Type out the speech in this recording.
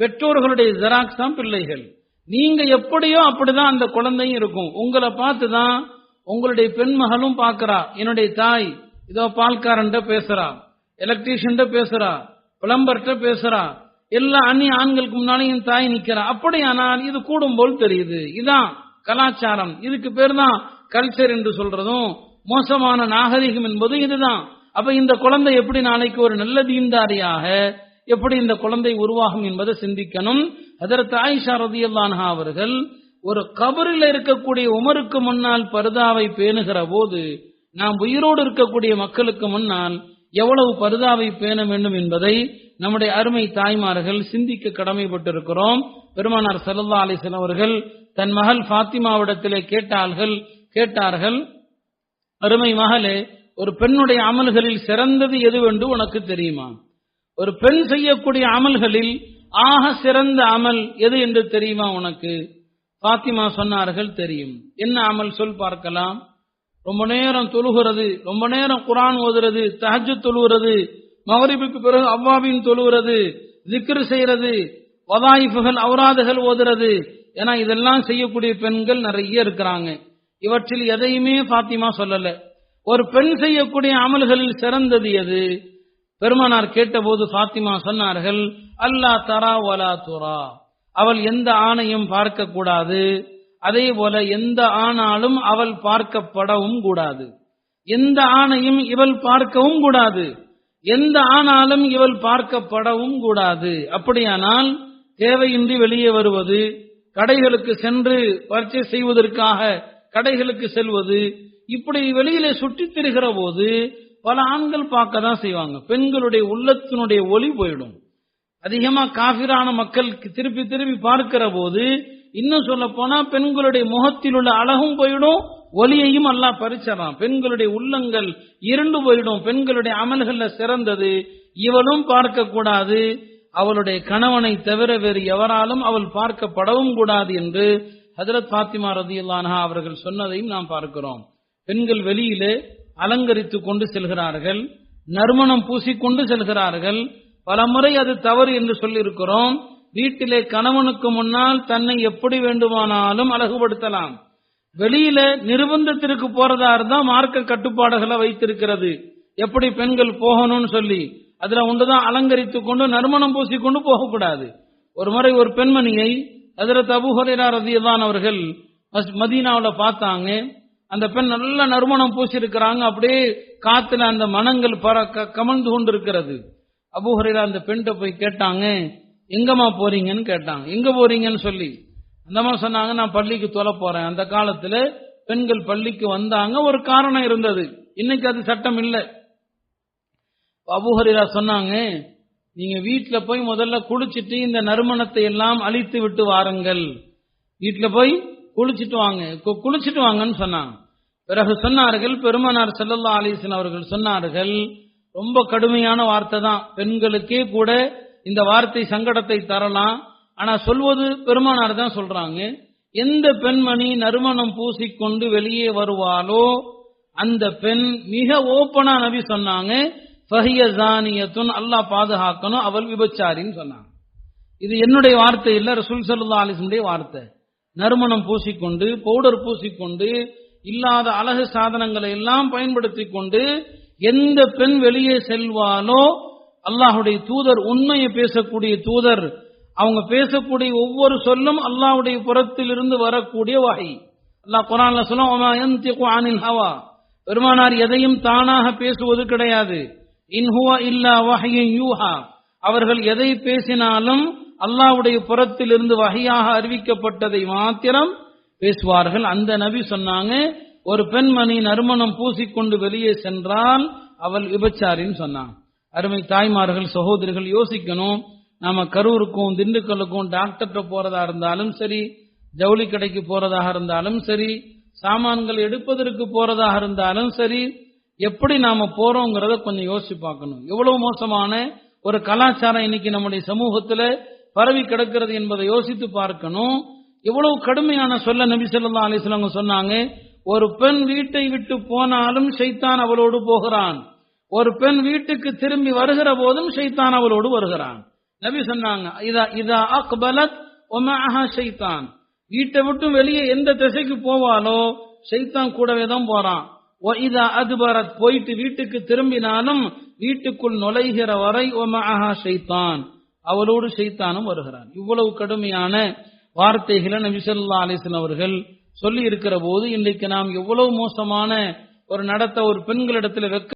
பெற்றோர்களுடைய ஜெராக்ஸ் தான் பிள்ளைகள். நீங்க எப்படியோ அப்படிதான் அந்த குழந்தையும் இருக்கும். உங்களை பார்த்து தான் உங்களுடைய பெண்மகளும் பார்க்கறா. என்னுடைய தாய் இதோ பால்காரன்ட்ட பேசுறா எலக்ட்ரீஷியன்ட்ட பேசுறா பிளம்பர்கிட்ட பேசுறா. எல்லா அந்நிய ஆண்களுக்கு முன்னாலும் என் தாய் நிக்கிறா. அப்படியானால் இது கூடும் போல் தெரியுது. இதான் கலாச்சாரம். இதுக்கு பேர் தான் கல்ச்சர் என்று சொல்றதும் மோசமான நாகரிகம் என்பதும் இதுதான். அப்ப இந்த குழந்தை எப்படி நாளைக்கு ஒரு நல்ல தீன்தாரியாக எப்படி இந்த குழந்தை உருவாகும் என்பதை சிந்திக்கணும். அதற்கு ஆயிஷா ரதியல்லான்ஹா அவர்கள் ஒரு கபரில் இருக்கக்கூடிய உமருக்கு முன்னால் பருதாவை பேணுகிற போது நாம் உயிரோடு இருக்கக்கூடிய மக்களுக்கு முன்னால் எவ்வளவு பருதாவை பேண வேண்டும் என்பதை நம்முடைய அருமை தாய்மார்கள் சிந்திக்க கடமைப்பட்டிருக்கிறோம். பெருமானார் சல்லா அலிசன் அவர்கள் தன் மகள் ஃபாத்திமாவிடத்திலே கேட்டார்கள் கேட்டார்கள் அருமை மகளே ஒரு பெண்ணுடைய அமல்களில் சிறந்தது எதுவென்று உனக்கு தெரியுமா? ஒரு பெண் செய்யக்கூடிய அமல்களில் ஆக சிறந்த அமல் எது என்று தெரியுமா உனக்கு? பாத்திமா சொன்னார்கள் தெரியும். என்ன அமல் சொல் பார்க்கலாம். ரொம்ப நேரம் தொழுகிறது ரொம்ப நேரம் குரான் ஓதுறது தஹஜ் தொழுகிறது மகரிபுக்கு பிறகு அவ்வாபின் தொழுகிறது திக்ரு செய்யறது வதாயிஃபுகள் அவுராதுகள் ஓதுறது. ஏன்னா இதெல்லாம் செய்யக்கூடிய பெண்கள் நிறைய இருக்கிறாங்க. இவற்றில் எதையுமே பாத்திமா சொல்லல. ஒரு பெண் செய்யக்கூடிய அமல்களில் சிறந்தது எது? பெருமானார் கேட்டபோது பாத்திமா சொன்னார்கள் அல்லா தரா வலா துரா. அவள் எந்த ஆணையும் பார்க்க கூடாது. அதே போல எந்த ஆணாலும் அவள் பார்க்கப்படவும் கூடாது. எந்த ஆணையும் இவள் பார்க்கவும் கூடாது. எந்த ஆனாலும் இவள் பார்க்கப்படவும் கூடாது. அப்படியானால் தேவையின்றி வெளியே வருவது கடைகளுக்கு சென்று பர்ச்சேஸ் செய்வதற்காக கடைகளுக்கு செல்வது இப்படி வெளியிலே சுற்றித் திரிகிற போது பல ஆண்கள் பார்க்க தான் செய்வாங்க. பெண்களுடைய உள்ளத்தினுடைய ஒளி போயிடும். அதிகமா காபிரான மக்கள் திருப்பி திருப்பி பார்க்கிற போது இன்னும் சொல்ல போனா பெண்களுடைய முகத்தில் உள்ள அழகும் போயிடும் ஒலியையும் அல்லாஹ் பறிச்சறான் பெண்களுடைய உள்ளங்கள் இருண்டு போயிடும். பெண்களுடைய அமல்கள்ல சிறந்தது. இவளும் பார்க்க கூடாது அவளுடைய கணவனை தவிர வேறு எவராலும் அவள் பார்க்கப்படவும் கூடாது என்று ஹஜரத் பாத்திமா ரதியுல்லான்ஹா அவர்கள் சொன்னதையும் நாம் பார்க்கிறோம். பெண்கள் வெளியிலே அலங்கரித்துக் கொண்டு செல்கிறார்கள் நறுமணம் பூசிக்கொண்டு செல்கிறார்கள். பலமுறை அது தவறு என்று சொல்லியிருக்கிறோம். வீட்டிலே கணவனுக்கு முன்னால் தன்னை எப்படி வேண்டுமானாலும் அழகுபடுத்தலாம். வெளியில நிர்பந்தத்திற்கு போறதா இருந்தா மார்க்க கட்டுப்பாடுகளை வைத்திருக்கிறது. எப்படி பெண்கள் போகணும்னு சொல்லி அதுல ஒன்றுதான் அலங்கரித்துக் கொண்டு நறுமணம் பூசிக்கொண்டு போகக்கூடாது. ஒரு முறை ஒரு பெண்மணியை அதில் தபுஹரா ரதியதான் அவர்கள் மதீனாவில் பார்த்தாங்க. அந்த பெண் நல்ல நறுமணம் பூசியிருக்கிறாங்க. அப்படியே காத்துல அந்த மனங்கள் பற கமழ்ந்து கொண்டிருக்கிறது. இருக்கிறது அந்த பெண்கிட்ட போய் கேட்டாங்க எங்கம்மா போறீங்கன்னு கேட்டாங்க. எங்க போறீங்கன்னு சொல்லி. அந்த சொன்னாங்க நான் பள்ளிக்கு தொலை போறேன். அந்த காலத்துல பெண்கள் பள்ளிக்கு வந்தாங்க. ஒரு காரணம் இருந்தது. இன்னைக்கு அது சட்டம் இல்லை. அபுஹரிரா சொன்னாங்க நீங்க வீட்டுல போய் முதல்ல குளிச்சுட்டு இந்த நறுமணத்தை எல்லாம் அழித்து விட்டு வாருங்கள். வீட்டுல போய் குளிச்சுட்டு வாங்க. குளிச்சுட்டு வாங்கன்னு சொன்னாங்க. பிறகு சொன்னார்கள் பெருமனார் செல்லல்லா அலிசன் அவர்கள் சொன்னார்கள் ரொம்ப கடுமையான வார்த்தை தான். பெண்களுக்கே கூட இந்த வார்த்தை சங்கடத்தை தரலாம். ஆனா சொல்வது பெருமானார் தான் சொல்றாங்க. எந்த பெண்மணி நறுமணம் பூசிக்கொண்டு வெளியே வருவாளோ அந்த பெண் மிக ஓப்பனா நபி சொன்னாங்க அல்லாஹ் பாதுகாக்கணும் அவள் விபச்சாரின்னு சொன்னாங்க. இது என்னுடைய வார்த்தை இல்ல ரசூல் சல்லா அலிசனுடைய வார்த்தை. நறுமணம் பூசிக்கொண்டு பவுடர் பூசிக்கொண்டு இல்லாத அழகு சாதனங்களை எல்லாம் பயன்படுத்தி கொண்டு எந்த பெண் வெளியே செல்வாலோ அல்லாஹுடைய தூதர் உண்மையை பேசக்கூடிய தூதர் அவங்க பேசக்கூடிய ஒவ்வொரு சொல்லும் அல்லாஹுடைய புறத்திலிருந்து வரக்கூடிய வகை. அல்லாஹ் குரான்ல சொல்லும் ஹவா. பெருமானார் எதையும் தானாக பேசுவது கிடையாது. இன்ஹுவா இல்லா வகையும் யூஹா. அவர்கள் எதை பேசினாலும் அல்லாவுடைய புறத்திலிருந்து வகையாக அறிவிக்கப்பட்டதை மாத்திரம் பேசுவார்கள். அந்த நபி சொன்னாங்க ஒரு பெண்மணி நறுமணம் பூசிக்கொண்டு வெளியே சென்றால் அவள் விபச்சாரின்னு சொன்னாங்க அருமை தாய்மார்கள் சகோதரிகள் யோசிக்கணும். நாம கரூருக்கும் திண்டுக்கல்லுக்கும் டாக்டர்கிட்ட போறதா இருந்தாலும் சரி ஜவுளி கடைக்கு போறதாக இருந்தாலும் சரி சாமான்கள் எடுப்பதற்கு போறதாக இருந்தாலும் சரி எப்படி நாம போறோங்கிறத கொஞ்சம் யோசிச்சு பார்க்கணும். எவ்வளவு மோசமான ஒரு கலாச்சாரம் இன்னைக்கு நம்முடைய சமூகத்துல பரவி கிடக்கிறது என்பதை யோசித்து பார்க்கணும். எவ்வளவு கடுமையான சொல்ல நபி சொல்லா அலிஸ்லாங்க சொன்னாங்க ஒரு பெண் வீட்டை விட்டு போனாலும் சைத்தான் அவளோடு போகிறான். ஒரு பெண் வீட்டுக்கு திரும்பி வருகிற போதும் ஷைத்தான் அவளோடு வருகிறான். நபி சொன்னாங்க இதா இதா அக்பலத் ஒமஹா ஷைத்தான். வீட்டை விட்டு வெளியே எந்த திசைக்கு போவாலோ ஷைத்தான் கூடவே தான் போறான். ஒ இதா அதுபரத். போயிட்டு வீட்டுக்கு திரும்பினாலும் வீட்டுக்குள் நுழைகிற வரை ஒமஹா சைத்தான் அவளோடு சைத்தானும் வருகிறான். இவ்வளவு கடுமையான வார்த்தைகளை நபிசல்லா ஸல்லல்லாஹு அவர்கள் சொல்லி இருக்கிற போது இன்றைக்கு நாம் எவ்வளவு மோசமான ஒரு நடத்த ஒரு பெண்களிடத்தில் வெக்க